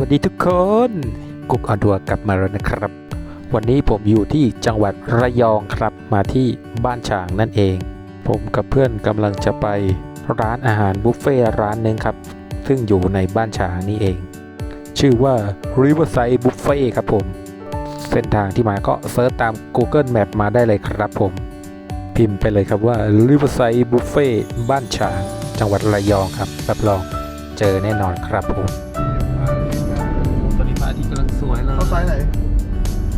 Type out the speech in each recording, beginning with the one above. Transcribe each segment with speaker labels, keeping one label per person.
Speaker 1: วัสดีทุกคนกุ๊กออดัวกลับมาแล้วนะครับ วันนี้ผมอยู่ที่จังหวัดระยองครับมาที่บ้านฉางนั่นเอง ผมกับเพื่อนกำลังจะไปร้านอาหารบุฟเฟ่ร้านหนึ่งครับ ซึ่งอยู่ในบ้านฉางนี่เอง ชื่อว่า Riverside Buffet ครับผม เส้นทางที่มาก็เซิร์ชตาม Google Map มาได้เลยครับผม พิมพ์ไปเลยครับว่า Riverside Buffet บ้านฉาง จังหวัดระยองครับรับรองเจอแน่นอนครับผม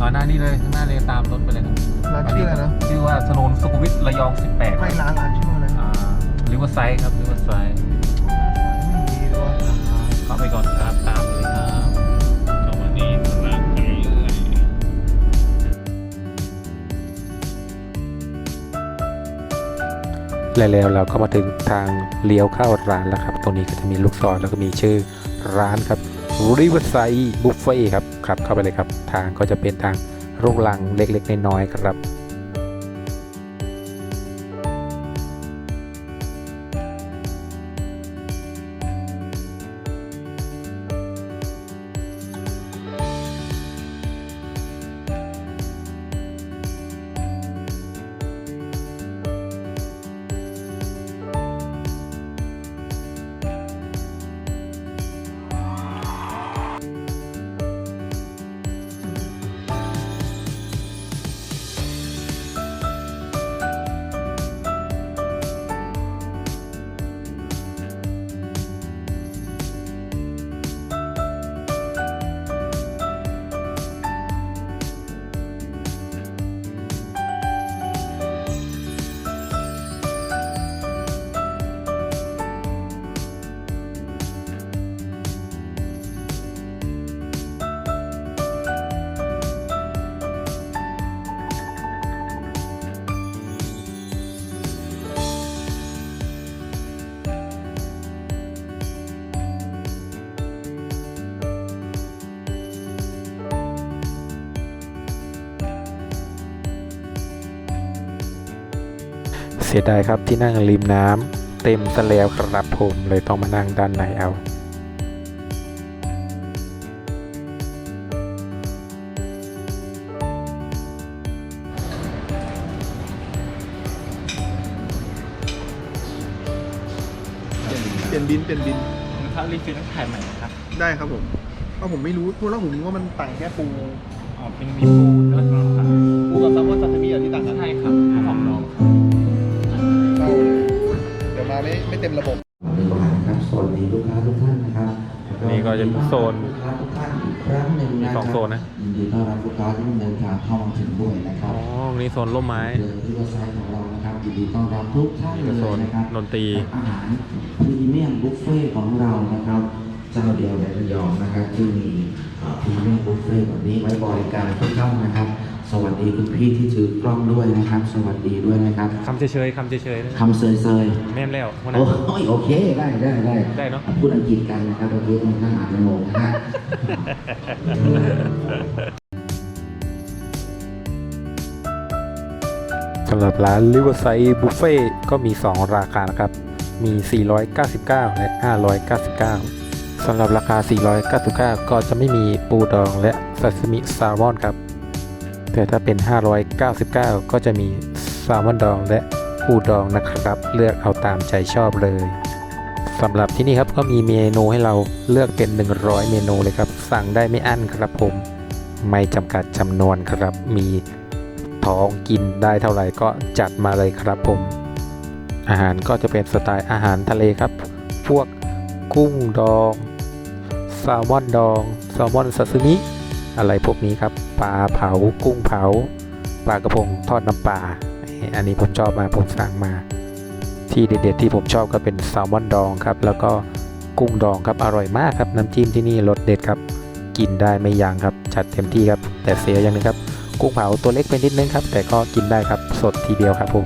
Speaker 1: อ๋อ
Speaker 2: หน้า
Speaker 1: นี่เลยข้างหน้าเลยตามรถไปเลยครับ
Speaker 2: ร้านชื่ออะไรนะ
Speaker 1: ชื่อว่าสโลนสุขุมวิทระยอง 18
Speaker 2: ไม่ร้านร้านชื่อว่าอะไร
Speaker 1: อ่าริเวอร์ไซด์ครับริเวอร์ไซด์
Speaker 2: ไม่มีด้วย
Speaker 1: เข้าไปก่อนครับตามเลยครับจังหวะนี้สนามไปเลยแล้วเราก็มาถึงทางเลี้ยวเข้าร้านแล้วครับ ตรงนี้ก็จะมีลูกศรแล้วก็มีชื่อร้านครับ Riverside Buffet ครับขับเข้าไปเลยครับ ทางก็จะเป็นทางรุกลังเล็กๆน้อยๆครับ เสียดายครับที่นั่งริมน้ำเต็มซะแล้วครับผมเลยต้องมานั่งด้านในเอา
Speaker 2: เปลี่ยนบินเปลี่ยนบิน
Speaker 1: ถ้ารีฟิลต้องถ่ายใหม่ครับ
Speaker 2: ได้ครับผมเพราะผมไม่รู้พูดแล้วผมนึกว่ามันต่างแค่ปู
Speaker 1: อ๋อเป็นมีปูแล้วก็ครับ
Speaker 2: ปูกับแซลมอนซาซิมิอะที่ต่างกัน
Speaker 1: ใช่ครับ
Speaker 2: ไม่ไม่เต็มระบบ
Speaker 3: ดีกว่านะครับสวัสดีลูกค้าทุกท่านนะครับ
Speaker 1: นี่ก็จะเป็นโซน
Speaker 3: ลูกค้าทุกท่านอีกครั้งหนึ่ง
Speaker 1: มี
Speaker 3: นะ
Speaker 1: สองโซนนะ
Speaker 3: ยินดีต้อนรับลูกค้าที่เดินทางเข้ามาถึงด้วยนะครับ
Speaker 1: อ๋อนี่โซนร่มไม้
Speaker 3: เดินที่เว็บไซต์ของเรานะครับยินดีต้อนรับทุกท่าน
Speaker 1: นี่
Speaker 3: เล
Speaker 1: ก็โซ
Speaker 3: ย
Speaker 1: น
Speaker 3: นะครับ
Speaker 1: ดนตรี
Speaker 3: กับอาหารพรีเมียมบุฟเฟ่ต์ของเรานะครับเจ้าเดียวในระยองนะครับที่มีพรีเมียมบุฟเฟ่ต์แบบนี้ไว้บริการทุกท่านนะครับ สวัสดีคุณพี่ที่ถือกล้องด้วยนะครับ สวัสดีด้วยนะครับ
Speaker 1: คำเฉยๆคำเฉยๆนะ
Speaker 3: คำเซยเซย
Speaker 1: แม่นแล้วคน
Speaker 3: ๆ
Speaker 1: นั้น
Speaker 3: โอ้ยโอเคได้ได้ได้
Speaker 1: ได้เนอะ
Speaker 3: พูดอังกฤษกันนะครับเราพูดทางอ่านในโมนะฮะ
Speaker 1: สำหรับร้าน Riverside Buffet ก็มี 2 ราคานะครับ มี 499 และ 599 สำหรับราคา 499 ก็จะไม่มีปูดองและซาซิมิแซลมอนครับ แต่ถ้าเป็น 599 ก็จะมีแซลมอนดองและปูดองนะครับ เลือกเอาตามใจชอบเลยสำหรับที่นี่ครับก็มีเมนูให้เราเลือกเป็น 100 เมนูเลยครับ สั่งได้ไม่อั้นครับผม ไม่จำกัดจำนวนครับ มีท้องกินได้เท่าไหร่ก็จัดมาเลยครับผม อาหารก็จะเป็นสไตล์อาหารทะเลครับ พวกกุ้งดองแซลมอนดองแซลมอนซาซิมิอะไรพวกนี้ครับ ปลาเผากุ้งเผา ปลากระพงทอดน้ำปลาอันนี้ผมชอบมาผมสั่งมา ที่เด็ดๆที่ผมชอบก็เป็นแซลมอนดองครับ แล้วก็กุ้งดองครับอร่อยมากครับน้ำจิ้มที่นี่รสเด็ดครับ กินได้ไม่ยั้งครับ จัดเต็มที่ครับ แต่เสียอย่างนึงครับ กุ้งเผาตัวเล็กไปนิดนึงครับ แต่ก็กินได้ครับสดทีเดียวครับผม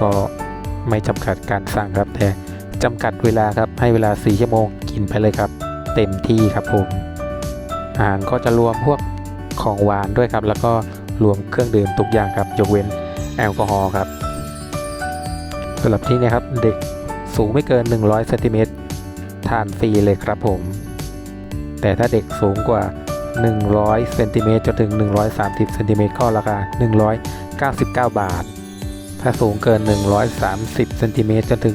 Speaker 1: ก็ไม่จำกัดการสั่งครับแต่จำกัดเวลาครับให้เวลา 4 ชั่วโมงกินไปเลยครับ เต็มที่ครับผมอาหารก็จะรวมพวก ของหวานด้วยครับ แล้วก็รวมเครื่องดื่มทุกอย่างครับยกเว้นแอลกอฮอล์ครับสำหรับที่นี่ครับเด็กสูงไม่เกิน 100เซนติเมตรทานฟรีเลยครับผม แต่ถ้าเด็กสูงกว่า 100เซนติเมตรจนถึง 130เซนติเมตรก็ราคา 199 บาท ถ้าสูงเกิน 130เซนติเมตรจนถึง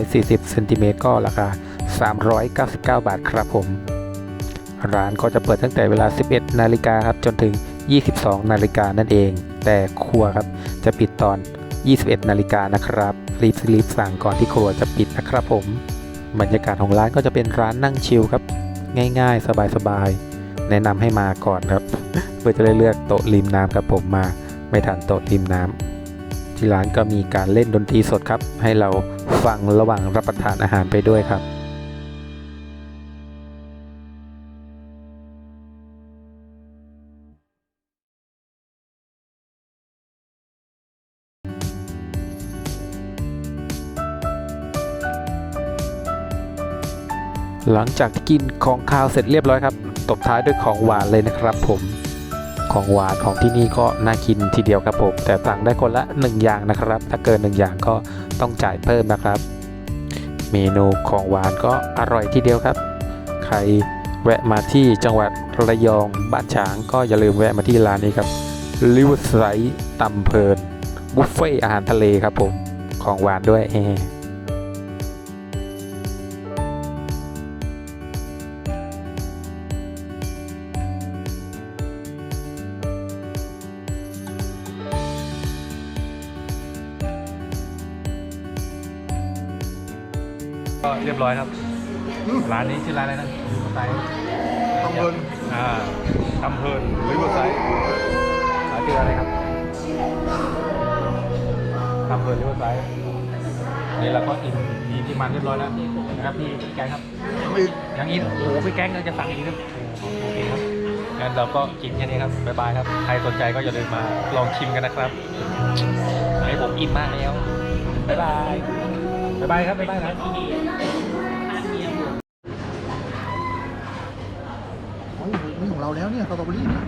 Speaker 1: 140เซนติเมตรก็ราคา 399 บาทครับผม ร้านก็จะเปิดตั้งแต่เวลา 11 นาฬิกาครับจนถึง 22 นาฬิกานั่นเอง แต่ครัวครับจะปิดตอน 21 นาฬิกานะครับ รีบรีบสั่งก่อนที่ครัวจะปิดนะครับผม บรรยากาศของร้านก็จะเป็นร้านนั่งชิลครับ ง่ายๆ สบายๆ แนะนำให้มาก่อนครับ เพื่อจะได้เลือกโต๊ะริมน้ำครับผมมาไม่ทันโต๊ะริมน้ำที่ร้านก็มีการเล่นดนตรีสดครับ ให้เราฟังระหว่างรับประทานอาหารไปด้วยครับ หลังจากที่กินของคาวเสร็จเรียบร้อยครับ ตบท้ายด้วยของหวานเลยนะครับผม ของหวานของที่นี่ก็น่ากินทีเดียวครับผม แต่สั่งได้คนละ 1 อย่างนะครับ ถ้าเกิน 1 อย่างก็ต้องจ่ายเพิ่มนะครับ เมนูของหวานก็อร่อยทีเดียวครับ ใครแวะมาที่จังหวัดระยองบ้านฉางก็อย่าลืมแวะมาที่ร้านนี้ครับลิวไซตำเพลินบุฟเฟ่อาหารทะเลครับผม ของหวานด้วยเก็เรียบร้อยครับ ร้านนี้ชื่อร้านอะไรนะไซ
Speaker 2: ต้องเพิ่น
Speaker 1: อ่าทำเพลินริเวอร์ไซด์ร้านชื่ออะไรครับทำเพลินริเวอร์ไซด์นี่เราก็อินมีที่มันเรียบร้อยแล้วนะครับพี่แกงครับ
Speaker 2: ไม่
Speaker 1: ยังอินโอ้โหพี่แกงเราจะสั่งอีกนะโอเคครับงั้นเราก็กินแค่นี้ครับบ๊ายบายครับใครสนใจก็อย่าลืมมาลองชิมกันนะครับให้ผมอินมากแล้วบ๊ายบาย บ๊ายบายครับบ๊ายบายครับ
Speaker 2: โอ้ยนี่ของเราแล้วเนี่ยสตรอเบอรี่เนี่ย